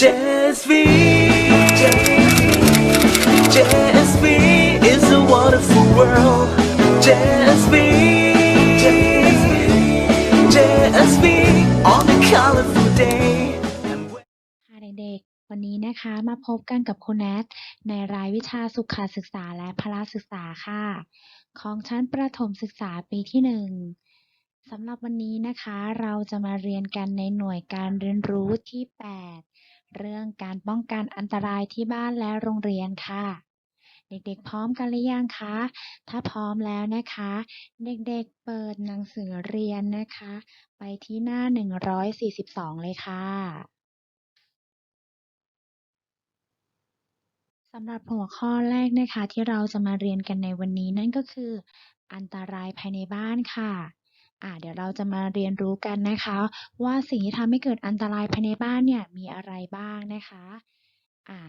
JSV JSV is a wonderful world JSV JSV on a colorful day ค่ะเด็กๆ วันนี้นะคะมาพบกันกับคุณแนทในรายวิชาสุขศึกษาและพละศึกษาค่ะ ของชั้นประถมศึกษาปีที่หนึ่งสำหรับวันนี้นะคะเราจะมาเรียนกันในหน่วยการเรียนรู้ที่ 8 เรื่องการป้องกันอันตรายที่บ้านและโรงเรียนค่ะ เด็กๆ พร้อมกันหรือยังคะ ถ้าพร้อมแล้วนะคะ เด็กๆ เปิดหนังสือเรียนนะคะ ไปที่หน้า 142 เลยค่ะสำหรับหัวข้อแรกนะคะที่เราจะมาเรียนกันในวันนี้นั่นก็คือ อันตรายภายในบ้านค่ะ อ่าเดี๋ยวเราจะมาเรียนรู้กันนะคะ ว่าสิ่งที่ทำให้เกิดอันตรายภายในบ้านเนี่ยมีอะไรบ้างนะคะอ่า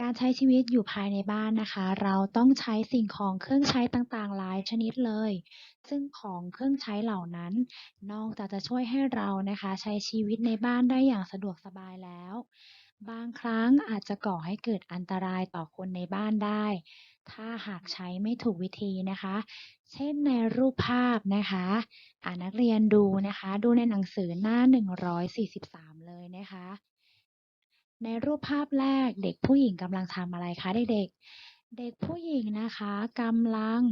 การใช้ชีวิตอยู่ภายในบ้านนะคะ เราต้องใช้สิ่งของเครื่องใช้ต่างๆ หลายชนิดเลย ซึ่งของเครื่องใช้เหล่านั้น นอกจากจะช่วยให้เรานะคะ ใช้ชีวิตในบ้านได้อย่างสะดวกสบายแล้ว บางครั้งอาจจะก่อให้เกิดอันตรายต่อคนในบ้านได้ ถ้าหากใช้ไม่ถูกวิธีนะคะ เช่นในรูปภาพนะคะอ่านักเรียนดูนะคะ ดูในหนังสือหน้า 143 เลยนะคะ ในรูปภาพแรกเด็กผู้หญิงกำลังทำอะไรคะเด็กๆ เด็กผู้หญิงนะคะกำลัง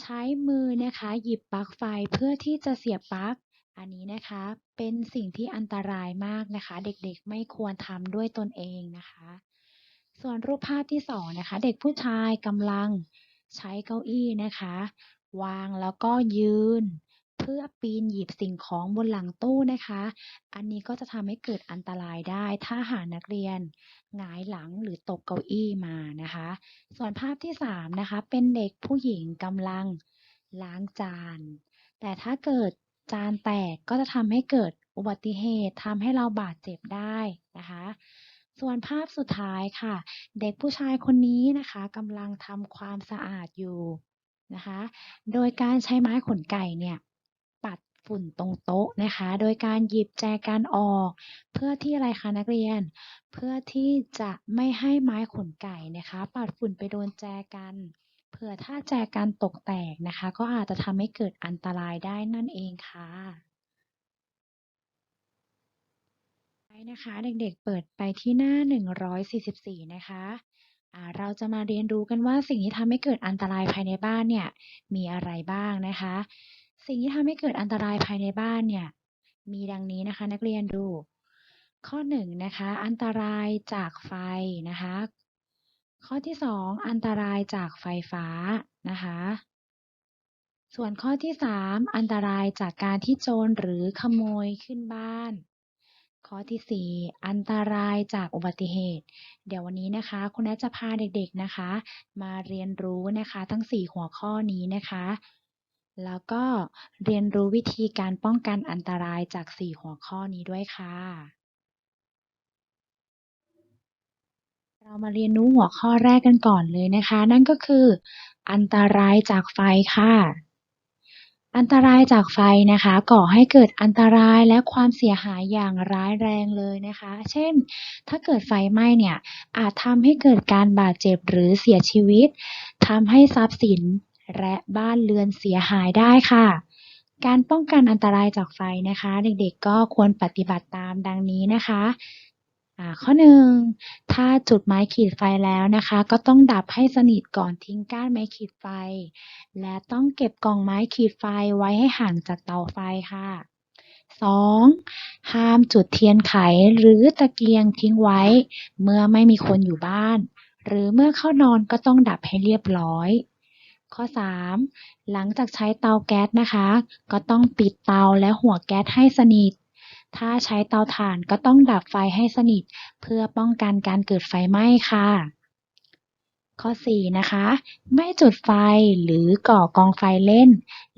ใช้มือนะคะ หยิบปลั๊กไฟเพื่อที่จะเสียบปลั๊ก อันนี้นะคะเป็นสิ่งที่อันตรายมากนะคะ เด็กๆไม่ควรทำด้วยตนเองนะคะ ส่วนรูปภาพที่สองนะคะ เด็กผู้ชายกำลังใช้เก้าอี้นะคะ วางแล้วก็ยืน เพื่อปีนหยิบสิ่งของบนหลังตู้นะคะ อันนี้ก็จะทำให้เกิดอันตรายได้ ถ้าหากนักเรียนหงายหลังหรือตกเก้าอี้มานะคะ ส่วนภาพที่สามนะคะ เป็นเด็กผู้หญิงกำลังล้างจาน แต่ถ้าเกิด จานแตกก็จะทำให้เกิดอุบัติเหตุทำให้เราบาดเจ็บได้นะคะ ส่วนภาพสุดท้ายค่ะ เด็กผู้ชายคนนี้นะคะกำลังทำความสะอาดอยู่นะคะ โดยการใช้ไม้ขนไก่เนี่ยปัดฝุ่นตรงโต๊ะนะคะ โดยการหยิบแจกันออก เพื่อที่อะไรคะนักเรียน เพื่อที่จะไม่ให้ไม้ขนไก่นะคะ ปัดฝุ่นไปโดนแจกัน เผื่อถ้าแจกันตกแตกนะคะ ก็อาจจะทำให้เกิดอันตรายได้นั่นเองค่ะไปนะคะเด็กๆเปิดไปที่หน้า 144 นะคะเราจะมาเรียนรู้กันว่าสิ่งที่ทำให้เกิดอันตรายภายในบ้านเนี่ยมีอะไรบ้างนะคะ สิ่งที่ทำให้เกิดอันตรายภายในบ้านเนี่ยมีดังนี้นะคะนักเรียนดู ข้อหนึ่งนะคะอันตรายจากไฟนะคะ ข้อที่สองอันตรายจากไฟฟ้านะคะ ส่วนข้อที่สามอันตรายจากการที่โจรหรือขโมยขึ้นบ้าน ข้อที่สี่อันตรายจากอุบัติเหตุ เดี๋ยววันนี้นะคะคุณแอจะพาเด็กๆนะคะ มาเรียนรู้นะคะทั้งสี่หัวข้อนี้นะคะ แล้วก็เรียนรู้วิธีการป้องกันอันตรายจากสี่หัวข้อนี้ด้วยค่ะ เรามาเรียนรู้หัวข้อแรกกันก่อนเลยนะคะ นั่นก็คือ อันตรายจากไฟค่ะ อันตรายจากไฟนะคะ ก่อให้เกิดอันตรายและความเสียหายอย่างร้ายแรงเลยนะคะ เช่น ถ้าเกิดไฟไหม้เนี่ย อาจทำให้เกิดการบาดเจ็บหรือเสียชีวิตทำให้ทรัพย์สินและบ้านเรือนเสียหายได้ค่ะ การป้องกันอันตรายจากไฟนะคะ เด็กๆก็ควรปฏิบัติตามดังนี้นะคะ อ่า ข้อหนึ่งถ้าจุดไม้ขีดไฟแล้วนะคะ ก็ต้องดับให้สนิทก่อนทิ้งก้านไม้ขีดไฟ และต้องเก็บกล่องไม้ขีดไฟไว้ให้ห่างจากเตาไฟค่ะ 2. ห้ามจุดเทียนไขหรือตะเกียงทิ้งไว้ เมื่อไม่มีคนอยู่บ้าน หรือเมื่อเข้านอนก็ต้องดับให้เรียบร้อย ข้อ 3. หลังจากใช้เตาแก๊สนะคะ ก็ต้องปิดเตาและหัวแก๊สให้สนิท ถ้าใช้เตาถ่านก็ต้องดับไฟให้สนิท เพื่อป้องกันการเกิดไฟไหม้ค่ะ ข้อ 4 นะคะ ไม่จุดไฟหรือก่อกองไฟเล่น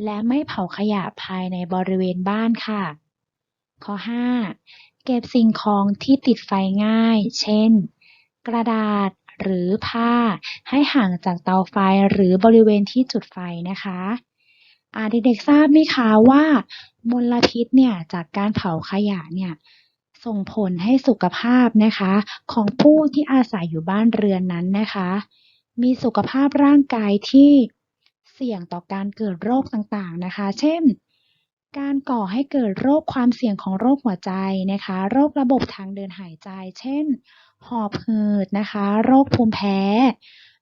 และไม่เผาขยะภายในบริเวณบ้านค่ะ ข้อ 5 เก็บสิ่งของที่ติดไฟง่าย เช่น กระดาษหรือผ้าให้ห่างจากเตาไฟหรือบริเวณที่จุดไฟนะคะ อ่าเด็กๆทราบไหมคะว่ามลพิษเนี่ยจากการเผาขยะเนี่ยส่งผลให้สุขภาพนะคะ ของผู้ที่อาศัยอยู่บ้านเรือนนั้นนะคะ มีสุขภาพร่างกายที่เสี่ยงต่อการเกิดโรคต่างๆนะคะ เช่น การก่อให้เกิดโรคความเสี่ยงของโรคหัวใจนะคะ โรคระบบทางเดินหายใจ เช่น หอบหืดนะคะ โรคภูมิแพ้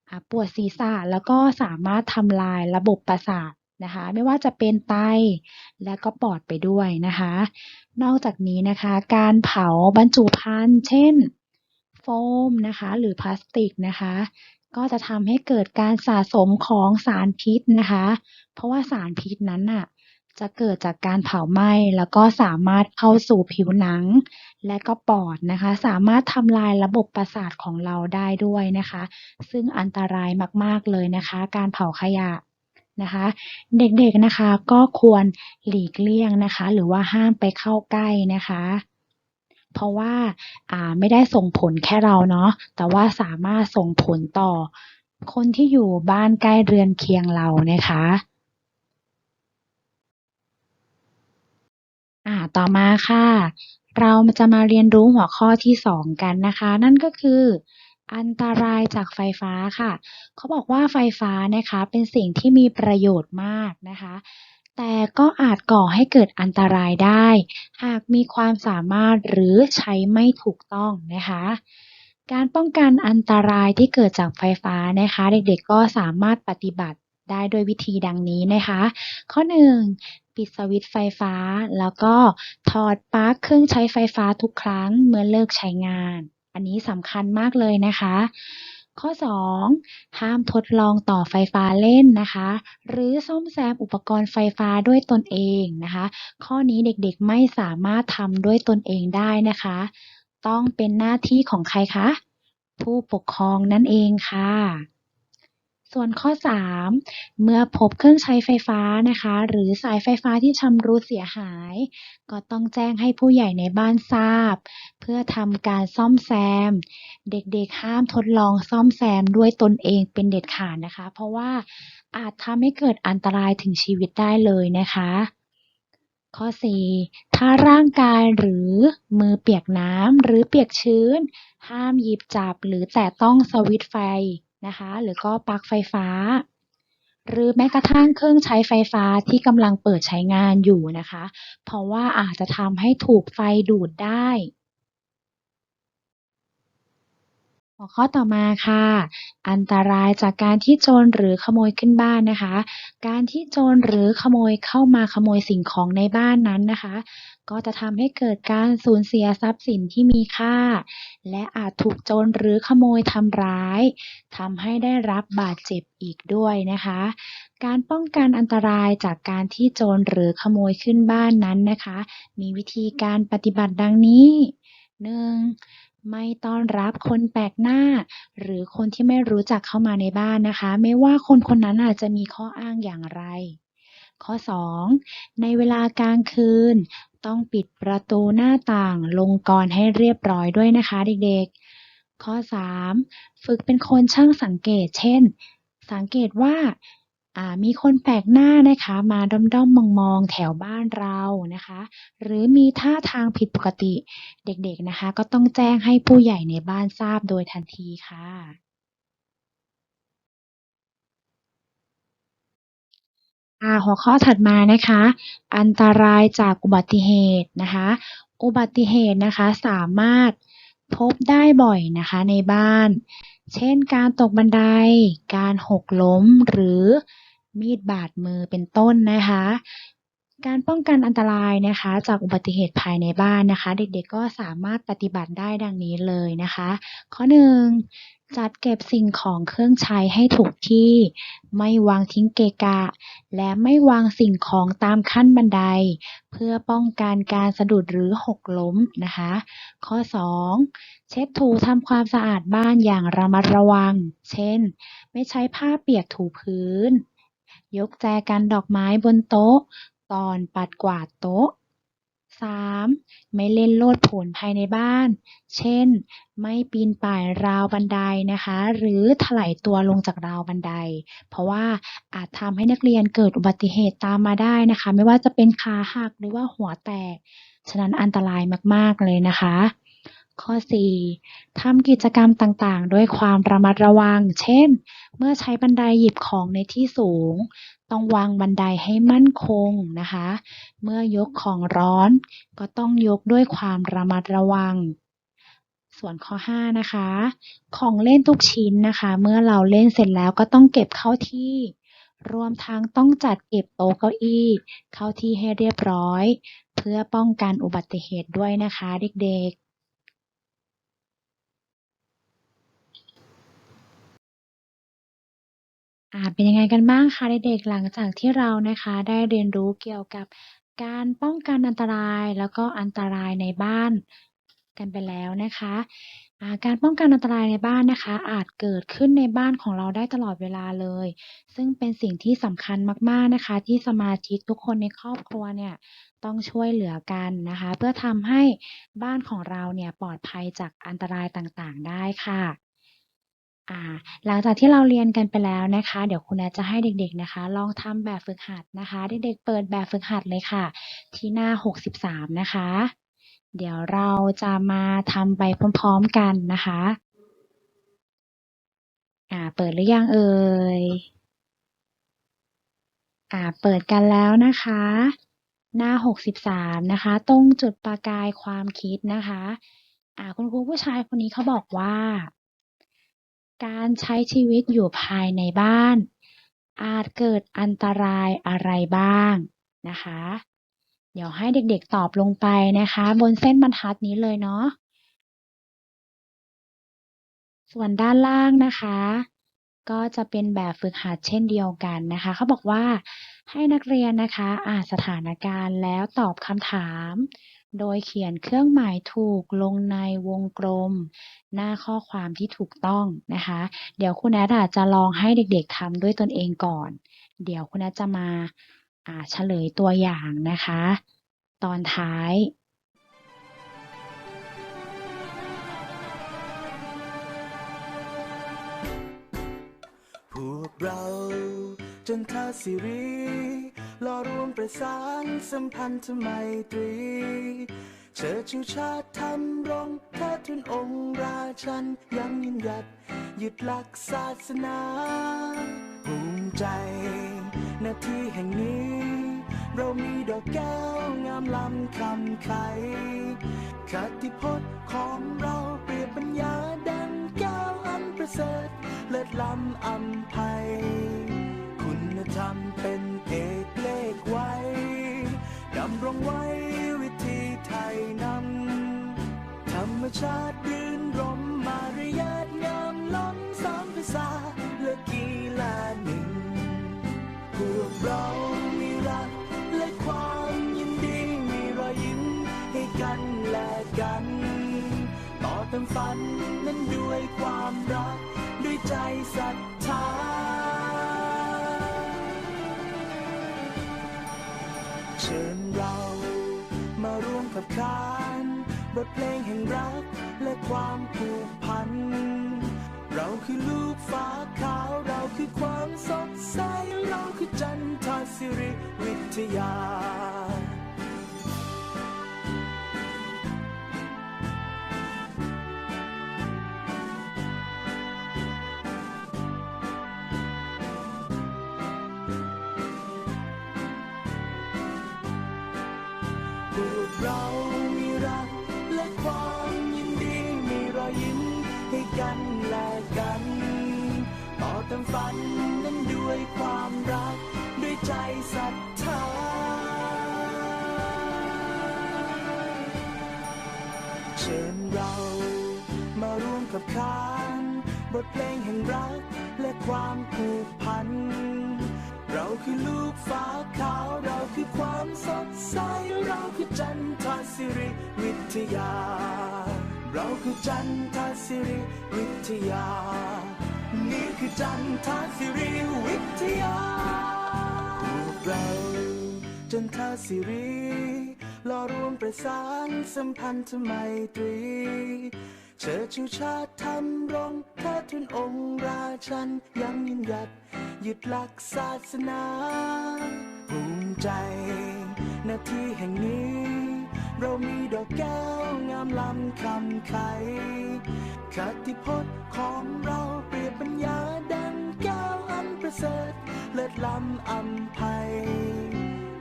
อ่าปวดศีรษะแล้วก็สามารถทำลายระบบประสาท นะคะ ไม่ว่าจะเป็นไตและก็ปอดไปด้วยนะคะ นอกจากนี้นะคะ การเผาบรรจุภัณฑ์เช่นโฟมนะคะ หรือพลาสติกนะคะ ก็จะทำให้เกิดการสะสมของสารพิษนะคะ เพราะว่าสารพิษนั้นน่ะจะเกิดจากการเผาไหม้แล้วก็สามารถเข้าสู่ผิวหนัง และก็ปอดนะคะ สามารถทำลายระบบประสาทของเราได้ด้วยนะคะ ซึ่งอันตรายมาก ๆ เลยนะคะ การเผาขยะ นะคะ เด็กๆนะคะก็ควรหลีกเลี่ยงนะคะ หรือว่าห้ามไปเข้าใกล้นะคะ เพราะว่าอ่าไม่ได้ส่งผลแค่เราเนาะแต่ว่าสามารถส่งผลต่อ คนที่อยู่บ้านใกล้เรือนเคียงเรานะคะอ่าต่อมาค่ะ เราจะมาเรียนรู้หัวข้อที่สองกันนะคะ นั่นก็คือ อันตรายจากไฟฟ้าค่ะ เขาบอกว่าไฟฟ้านะคะเป็นสิ่งที่มีประโยชน์มากนะคะ แต่ก็อาจก่อให้เกิดอันตรายได้ หากมีความสามารถหรือใช้ไม่ถูกต้องนะคะ การป้องกันอันตรายที่เกิดจากไฟฟ้านะคะ เด็กๆก็สามารถปฏิบัติได้ด้วยวิธีดังนี้นะคะ ข้อ 1 ปิดสวิตช์ไฟฟ้า แล้วก็ถอดปลั๊กเครื่องใช้ไฟฟ้าทุกครั้งเมื่อเลิกใช้งาน อันนี้สำคัญมากเลยนะคะ ข้อ 2 ห้ามทดลองต่อไฟฟ้าเล่นนะคะ หรือซ่อมแซมอุปกรณ์ไฟฟ้าด้วยตนเองนะคะ ข้อนี้เด็กๆไม่สามารถทำด้วยตนเองได้นะคะ ต้องเป็นหน้าที่ของใครคะ ผู้ปกครองนั่นเองค่ะ ส่วนข้อ 3 เมื่อพบเครื่องใช้ไฟฟ้านะคะ หรือสายไฟฟ้าที่ชำรุดเสียหาย ก็ต้องแจ้งให้ผู้ใหญ่ในบ้านทราบ เพื่อทำการซ่อมแซม เด็กๆห้ามทดลองซ่อมแซมด้วยตนเองเป็นเด็ดขาดนะคะ เพราะว่าอาจทำให้เกิดอันตรายถึงชีวิตได้เลยนะคะ ข้อ 4 ถ้าร่างกายหรือมือเปียกน้ำหรือเปียกชื้น ห้ามหยิบจับหรือแตะต้องสวิตช์ไฟ นะคะ หรือก็ปลั๊กไฟฟ้า หรือแม้กระทั่งเครื่องใช้ไฟฟ้าที่กำลังเปิดใช้งานอยู่นะคะ เพราะว่าอาจจะทำให้ถูกไฟดูดได้ หัวข้อต่อมาค่ะ อันตรายจากการที่โจรหรือขโมยขึ้นบ้านนะคะ การที่โจรหรือขโมยเข้ามาขโมยสิ่งของในบ้านนั้นนะคะ ก็จะทำให้เกิดการสูญเสียทรัพย์สินที่มีค่า และอาจถูกโจรหรือขโมยทำร้ายทำให้ได้รับบาดเจ็บอีกด้วยนะคะ การป้องกันอันตรายจากการที่โจรหรือขโมยขึ้นบ้านนั้นนะคะ มีวิธีการปฏิบัติดังนี้ 1. ไม่ต้อนรับคนแปลกหน้า หรือคนที่ไม่รู้จักเข้ามาในบ้านนะคะ ไม่ว่าคนคนนั้นอาจจะมีข้ออ้างอย่างไร ข้อ 2. ในเวลากลางคืน ต้องปิดประตูหน้าต่างลงกลอนให้เรียบร้อยด้วยนะคะเด็กๆ ข้อ 3. ฝึกเป็นคนช่างสังเกต เช่น สังเกตว่า อ่า มีคนแปลกหน้านะคะ มาด้อม ๆ มอง ๆ แถวบ้านเรานะคะ หรือมีท่าทางผิดปกติ เด็ก ๆ นะคะ ก็ต้องแจ้งให้ผู้ใหญ่ในบ้านทราบโดยทันทีค่ะอ่าหัวข้อถัดมานะคะ อันตรายจากอุบัติเหตุนะคะ อุบัติเหตุนะคะสามารถ พบได้บ่อยนะคะในบ้าน เช่นการตกบันได การหกล้ม หรือมีดบาดมือเป็นต้นนะคะ การป้องกันอันตรายนะคะ จากอุบัติเหตุภายในบ้านนะคะ เด็กๆก็สามารถปฏิบัติได้ดังนี้เลยนะคะ ข้อ 1 จัดเก็บสิ่งของเครื่องใช้ให้ถูกที่ ไม่วางทิ้งเกะกะ และไม่วางสิ่งของตามขั้นบันได เพื่อป้องกันการสะดุดหรือหกล้มนะคะ ข้อ 2 เช็ดถูทำความสะอาดบ้านอย่างระมัดระวัง เช่น ไม่ใช้ผ้าเปียกถูพื้น ยกแจกันดอกไม้บนโต๊ะ ก่อนปัดกวาดโต๊ะ 3. ไม่เล่นโลดโผนภายในบ้าน เช่น ไม่ปีนป่ายราวบันไดนะคะ หรือถลายตัวลงจากราวบันได เพราะว่าอาจทำให้นักเรียนเกิดอุบัติเหตุตามมาได้นะคะ ไม่ว่าจะเป็นขาหักหรือว่าหัวแตก ฉะนั้นอันตรายมากๆเลยนะคะ ข้อ 4 ทำกิจกรรมต่างๆ ด้วยความระมัดระวัง เช่น เมื่อใช้บันไดหยิบของในที่สูง ต้องวางบันไดให้มั่นคงนะคะ เมื่อยกของร้อนก็ต้องยกด้วยความระมัดระวัง ส่วนข้อ 5 นะคะ ของเล่นทุกชิ้นนะคะ เมื่อเราเล่นเสร็จแล้วก็ต้องเก็บเข้าที่ รวมทั้งต้องจัดเก็บโต๊ะเก้าอี้ เข้าที่ให้เรียบร้อย เพื่อป้องกันอุบัติเหตุด้วยนะคะเด็กๆ อ่า เป็นยังไงกันบ้างคะเด็ก ๆ หลังจากที่เรานะคะได้เรียนรู้เกี่ยวกับการป้องกันอันตราย แล้วก็อันตรายในบ้านกันไปแล้วนะคะ อ่า การป้องกันอันตรายในบ้านนะคะ อาจเกิดขึ้นในบ้านของเราได้ตลอดเวลาเลย ซึ่งเป็นสิ่งที่สำคัญมาก ๆ นะคะ ที่สมาชิกทุกคนในครอบครัวเนี่ยต้องช่วยเหลือกันนะคะ เพื่อทำให้บ้านของเราเนี่ยปลอดภัยจากอันตรายต่าง ๆ ได้ค่ะ อ่า หลังจากที่เราเรียนกันไปแล้วนะคะ เดี๋ยวครูแนทจะให้เด็กๆนะคะ ลองทำแบบฝึกหัดนะคะ เด็กๆเปิดแบบฝึกหัดเลยค่ะ ที่หน้า 63 นะคะ เดี๋ยวเราจะมาทำไปพร้อมๆกันนะคะ อ่า เปิดหรือยังเอ่ย?อ่า เปิดกันแล้วนะคะ หน้า 63 นะคะ ตรงจุดประกายความคิดนะคะ อ่า คุณครูผู้ชายคนนี้เขาบอกว่า การใช้ชีวิตอยู่ภายในบ้าน อาจเกิดอันตรายอะไรบ้างนะคะ เดี๋ยวให้เด็กๆตอบลงไปนะคะ บนเส้นบรรทัดนี้เลยเนาะส่วนด้านล่างนะคะ ก็จะเป็นแบบฝึกหัดเช่นเดียวกันนะคะ เขาบอกว่าให้นักเรียนนะคะ อ่านสถานการณ์แล้วตอบคำถาม โดยเขียนเครื่องหมายถูกลงในวงกลม หน้าข้อความที่ถูกต้องนะคะ เดี๋ยวครูแอะจะลองให้เด็กๆทำด้วยตนเองก่อน เดี๋ยวครูแนทจะมาอ่าเฉลยตัวอย่างนะคะ ตอนท้ายพวกเรา จันทศิริรอรวมประสานสัมพันธไมตรี เชิดชูชาติทำรงเทิดทุนองค์ราชันยังยืนหยัดยึดหลักศาสนาภูมิใจหน้าที่แห่งนี้ เรามีดอกแก้วงามล้ำคำไขคติพจน์ของเราเปรียบปัญญาดังแก้วอันประเสริฐเลิศล้ำอำไพ คุณธรรมเป็นเอกเลขไว้ดำรงไว้วิธีไทยนำธรรมชาติรื่นรมมารยาทงามล้ำสามภาษาและกีฬาหนึ่งพวกเรามีรักและความยินดีมีรอยยิ้มให้กันและกัน ต่อเติมฝันนั้นด้วยความรักด้วยใจศรัท เชิญเรา มาร่วมขับขานบทเพลงแห่งรักและความผูกพัน เราคือลูกฟ้าขาว เราคือความสดใส เราคือจันทศิริวิทยา เชิญเรามาร่วมกับขานบทเพลงแห่งรักและความผูกพัน เราคือลูกฟ้าขาวเราคือความสดใส เราคือจันทศิริวิทยา เราคือจันทศิริวิทยา นี่คือจันทศิริวิทยาพวกเราจันทศิริ รอรวมประสานสัมพันธไมตรี เชิดชูชาติทำรงเทิดทุนองค์ราชันยังยืนหยัดยึดหลักศาสนา ภูมิใจหน้าที่แห่งนี้ เรามีดอกแก้วงามล้ำคำไขคติพจน์ของเราเปรียบบรรยาดังแก้วอันประเสริฐเลิศล้ำอำไพย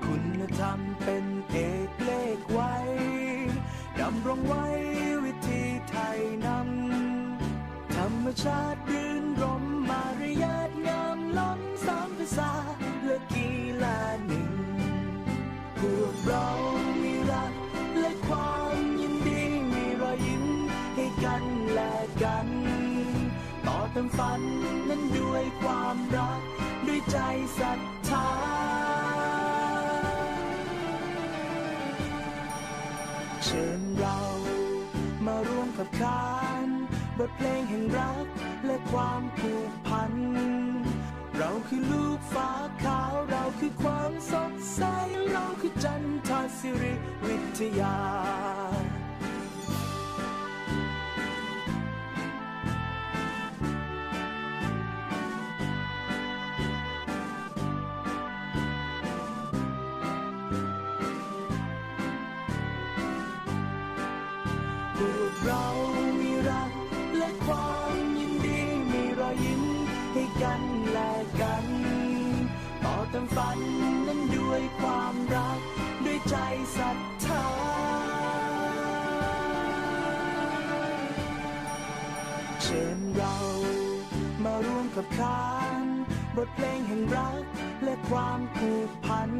คุณธรรมเป็นเอก เลขไว้ดำรงไว้วิธีไทยนำธรรมชาติรื่นรมมารยาทงามล้ำสามภาษาและกีฬาหนึ่ง พวกเรามีรักและความยินดีมีรอยยิ้มให้กันและกัน ต่อเติมฝันนั้นด้วยความรัก ด้วยใจศรัทธา กับขานบทเพลงแห่งรักและความผูกพัน เราคือลูกฟ้าขาวเราคือความสดใส เราคือจันทศิริวิทยา เชิญเรา มาร่วมกับขานบทเพลงแห่งรักและความผูกพัน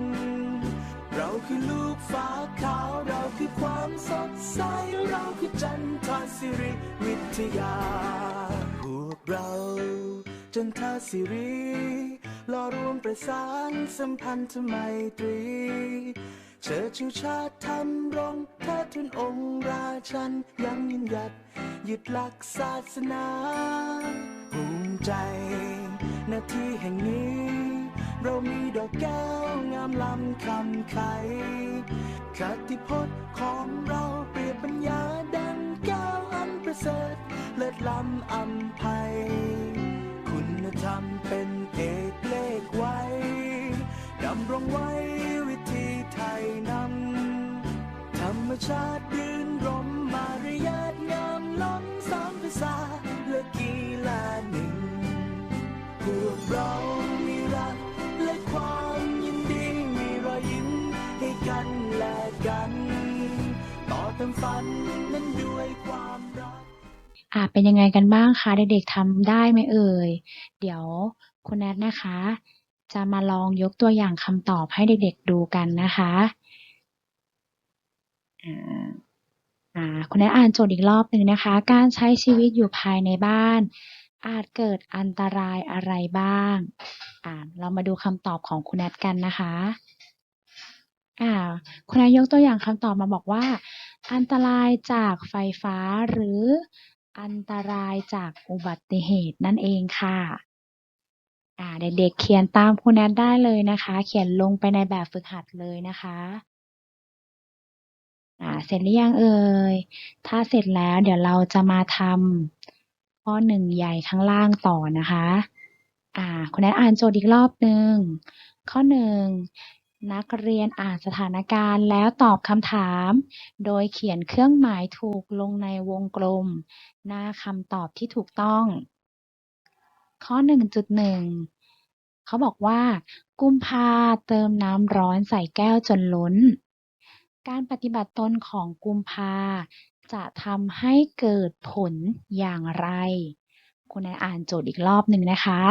เราคือลูกฟ้าขาวเราคือความสดใส เราคือจันทศิริวิทยา พวกเราจันทศิริรอรวมประสานสัมพันธไมตรี เชิดชูชาติทำรงเทิดทุนองค์ราชันยังยืนหยัดยึดหลักศาสนาภูมิใจหน้าที่แห่งนี้ เรามีดอกแก้วงามล้ำคำไขคติพจน์ของเราเปรียบบรรยาดังแก้วอันประเสริฐเลิศล้ำอำไพยคุณธรรมเป็นเอก ชาติรื่นรมมารยาทงามล้ำสามภาษาและกีฬาหนึ่ง พวกเรามีรักและความยินดีมีรอยยิ้มให้กันและกัน ต่อเติมฝันนั้นด้วยความรัก อ่าเป็นยังไงกันบ้างคะเด็กๆทำได้ไหมเอ่ย เดี๋ยวคุณแนทนะคะ จะมาลองยกตัวอย่างคำตอบให้เด็กๆดูกันนะคะ คุณแนทอ่านโจทย์อีกรอบหนึ่งนะคะ การใช้ชีวิตอยู่ภายในบ้าน อาจเกิดอันตรายอะไรบ้างอ่าเรามาดูคำตอบของคุณแนทกันนะคะอ่าคุณแนทยกตัวอย่างคำตอบมาบอกว่า อันตรายจากไฟฟ้าหรืออันตรายจากอุบัติเหตุนั่นเองค่ะอ่าเด็กๆเขียนตามคุณแนทได้เลยนะคะ เขียนลงไปในแบบฝึกหัดเลยนะคะ อ่าเสร็จหรือยังเอ่ย ถ้าเสร็จแล้วเดี๋ยวเราจะมาทำข้อหนึ่งใหญ่ข้างล่างต่อนะคะ อ่าคุณแนทอ่านโจทย์อีกรอบหนึ่ง ข้อหนึ่งนักเรียนอ่านสถานการณ์แล้วตอบคำถาม โดยเขียนเครื่องหมายถูกลงในวงกลม หน้าคำตอบที่ถูกต้อง ข้อ 1.1 เขาบอกว่า กุมภาเติมน้ำร้อนใส่แก้วจนล้น การปฏิบัติตนของกุมภาจะทำให้เกิดผลอย่างไร คุณนายอ่านโจทย์อีกรอบหนึ่งนะคะ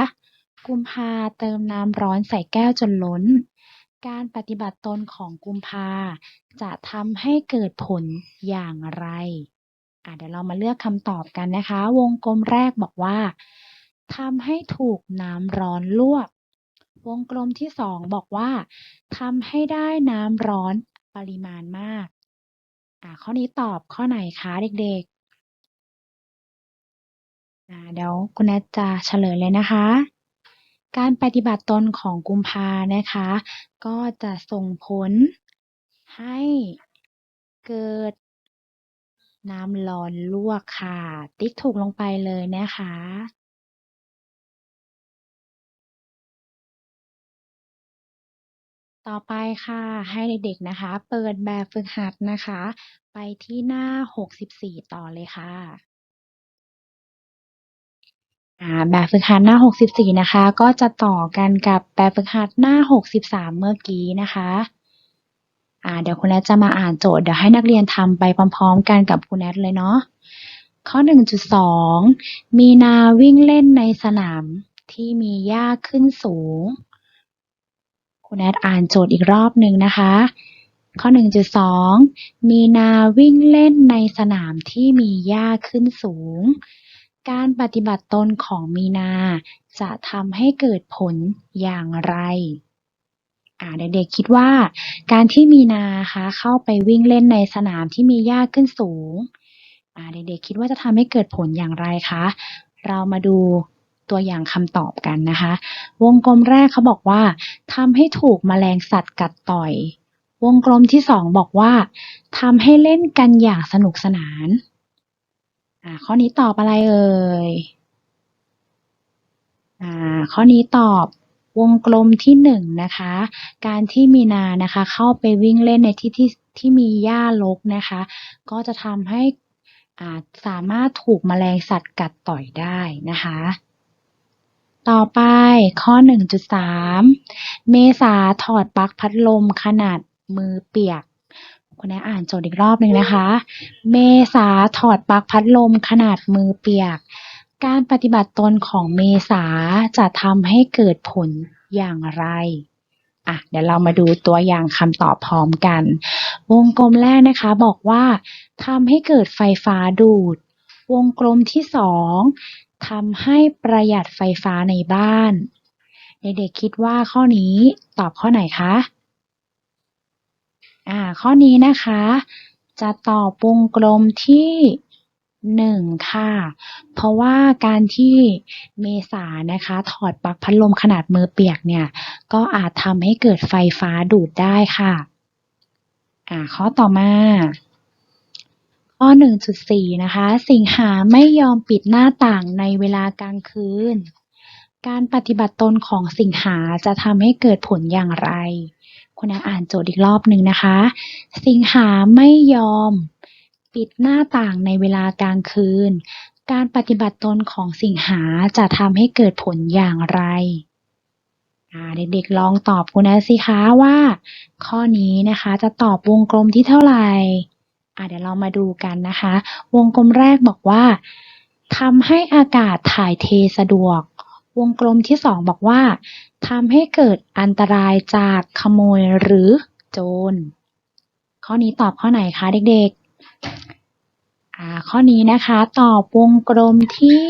กุมภาเติมน้ำร้อนใส่แก้วจนล้น การปฏิบัติตนของกุมภาจะทำให้เกิดผลอย่างไรอะเดี๋ยวเรามาเลือกคำตอบกันนะคะ วงกลมแรกบอกว่าทำให้ถูกน้ำร้อนลวก วงกลมที่สองบอกว่าทำให้ได้น้ำร้อน ปริมาณมาก อะข้อนี้ตอบข้อไหนคะเด็กๆ อ่า เดี๋ยวคุณแนทจะเฉลยเลยนะคะ การปฏิบัติตนของกุมภานะคะ ก็จะส่งผลให้เกิดน้ำร้อนลวกค่ะ ติ๊กถูกลงไปเลยนะคะ ต่อไปค่ะให้เด็กๆนะคะ เปิดแบบฝึกหัดนะคะ ไปที่หน้า 64 ต่อเลยค่ะแบบฝึกหัดหน้า 64 นะคะ ก็จะต่อกันกับแบบฝึกหัดหน้า 63 เมื่อกี้นะคะเดี๋ยวคุณแนทจะมาอ่านโจทย์เดี๋ยวให้นักเรียนทำไปพร้อมๆ กันกับคุณแนทเลยเนาะข้อ 1.2 มีนาวิ่งเล่นในสนามที่มีหญ้าขึ้นสูง คุณแอดอ่านโจทย์อีกรอบหนึ่งนะคะ ข้อ 1.2 มีนาวิ่งเล่นในสนามที่มีหญ้าขึ้นสูง การปฏิบัติตนของมีนาจะทำให้เกิดผลอย่างไรอ่าเด็กๆคิดว่าการที่มีนาคะเข้าไปวิ่งเล่นในสนามที่มีหญ้าขึ้นสูงอ่าเด็กๆคิดว่าจะทำให้เกิดผลอย่างไรคะ เรามาดู ตัวอย่างคำตอบกันนะคะ วงกลมแรกเขาบอกว่าทำให้ถูกแมลงสัตว์กัดต่อย วงกลมที่สองบอกว่าทำให้เล่นกันอย่างสนุกสนานอ่าข้อนี้ตอบอะไรเอ่ยอ่าข้อนี้ตอบวงกลมที่หนึ่งนะคะ การที่มีนานะคะ เข้าไปวิ่งเล่นในที่ที่ที่มีหญ้ารกนะคะ ก็จะทำให้อ่าสามารถถูกแมลงสัตว์กัดต่อยได้นะคะ ต่อไปข้อ 1.3 เมษาถอดปลั๊กพัดลมขนาดมือเปียกคุณแม่อ่านโจทย์อีกรอบหนึ่งนะคะ เมษาถอดปลั๊กพัดลมขนาดมือเปียก การปฏิบัติตนของเมษาจะทำให้เกิดผลอย่างไรอะเดี๋ยวเรามาดูตัวอย่างคำตอบพร้อมกัน วงกลมแรกนะคะบอกว่าทำให้เกิดไฟฟ้าดูด วงกลมที่สอง ทำให้ประหยัดไฟฟ้าในบ้าน เด็กๆคิดว่าข้อนี้ตอบข้อไหนคะ อ่า ข้อนี้นะคะ จะตอบวงกลมที่หนึ่งค่ะ เพราะว่าการที่เมษานะคะ ถอดปลั๊กพัดลมขนาดมือเปียกเนี่ย ก็อาจทำให้เกิดไฟฟ้าดูดได้ค่ะ อ่า ข้อต่อมา ข้อ 1.4 นะคะ สิงหาไม่ยอมปิดหน้าต่างในเวลากลางคืน การปฏิบัติตนของสิงหาจะทำให้เกิดผลอย่างไร คุณอาอ่านโจทย์อีกรอบหนึ่งนะคะ สิงหาไม่ยอมปิดหน้าต่างในเวลากลางคืน การปฏิบัติตนของสิงหาจะทำให้เกิดผลอย่างไรเด็กๆลองตอบคุณนะสิคะว่า ข้อนี้นะคะจะตอบวงกลมที่เท่าไหร่ อ่าเดี๋ยวเรามาดูกันนะคะ วงกลมแรกบอกว่าทำให้อากาศถ่ายเทสะดวก วงกลมที่สองบอกว่าทำให้เกิดอันตรายจากขโมยหรือโจร ข้อนี้ตอบข้อไหนคะเด็กๆข้อนี้นะคะตอบวงกลมที่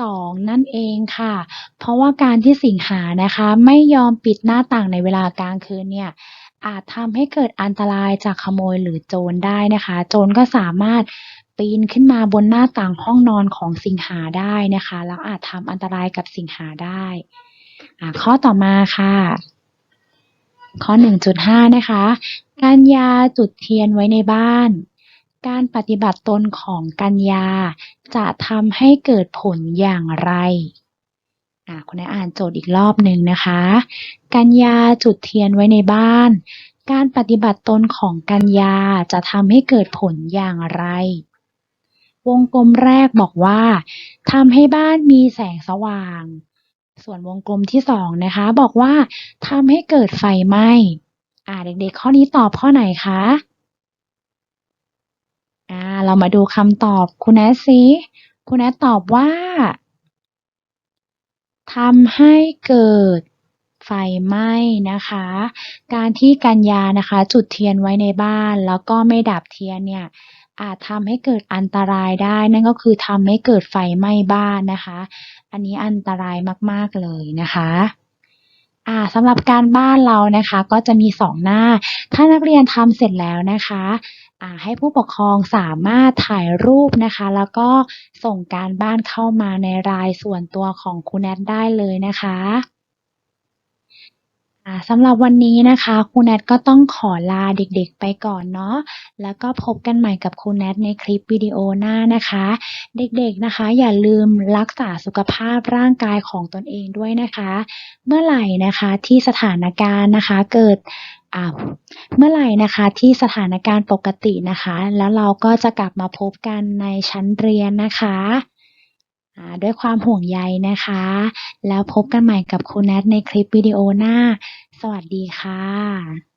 สองนั่นเองค่ะ เพราะว่าการที่สิงหานะคะ ไม่ยอมปิดหน้าต่างในเวลากลางคืนเนี่ย อาจทำให้เกิดอันตรายจากขโมยหรือโจรได้นะคะ โจรก็สามารถปีนขึ้นมาบนหน้าต่างห้องนอนของสิงหาได้นะคะ แล้วอาจทำอันตรายกับสิงหาได้ข้อต่อมาค่ะ ข้อ 1.5 นะคะ การยาจุดเทียนไว้ในบ้าน การปฏิบัติตนของกัญญาจะทำให้เกิดผลอย่างไรคุณนายอ่านโจทย์อีกรอบหนึ่งนะคะ กัญญาจุดเทียนไว้ในบ้าน การปฏิบัติตนของกัญญาจะทำให้เกิดผลอย่างไร วงกลมแรกบอกว่าทำให้บ้านมีแสงสว่าง ส่วนวงกลมที่สองนะคะ บอกว่าทำให้เกิดไฟไหม้อ่าเด็กๆ ข้อนี้ตอบข้อไหนคะอ่าเรามาดูคำตอบคุณแอสซิคุณแอตอบว่าทำให้เกิด ไฟไหม้นะคะ การที่กัญญานะคะจุดเทียนไว้ในบ้าน แล้วก็ไม่ดับเทียนเนี่ยอาจทำให้เกิดอันตรายได้ นั่นก็คือทำให้เกิดไฟไหม้บ้านนะคะ อันนี้อันตรายมากๆเลยนะคะอ่าสำหรับการบ้านเรานะคะก็จะมีสองหน้า ถ้านักเรียนทำเสร็จแล้วนะคะอ่าให้ผู้ปกครองสามารถถ่ายรูปนะคะ แล้วก็ส่งการบ้านเข้ามาในรายส่วนตัวของคุณแอดได้เลยนะคะ อ่าสำหรับวันนี้นะคะครูแนทก็ต้องขอลาเด็กๆไปก่อนเนาะแล้วก็พบกันใหม่กับครูแนทในคลิปวิดีโอหน้านะคะ เด็กๆนะคะ อย่าลืมรักษาสุขภาพร่างกายของตนเองด้วยนะคะ เมื่อไหร่นะคะที่สถานการณ์นะคะเกิดเมื่อไหร่นะคะที่สถานการณ์ปกตินะคะ แล้วเราก็จะกลับมาพบกันในชั้นเรียนนะคะ ด้วยความห่วงใยนะคะ แล้วพบกันใหม่กับครูแนทในคลิปวิดีโอหน้า สวัสดีค่ะ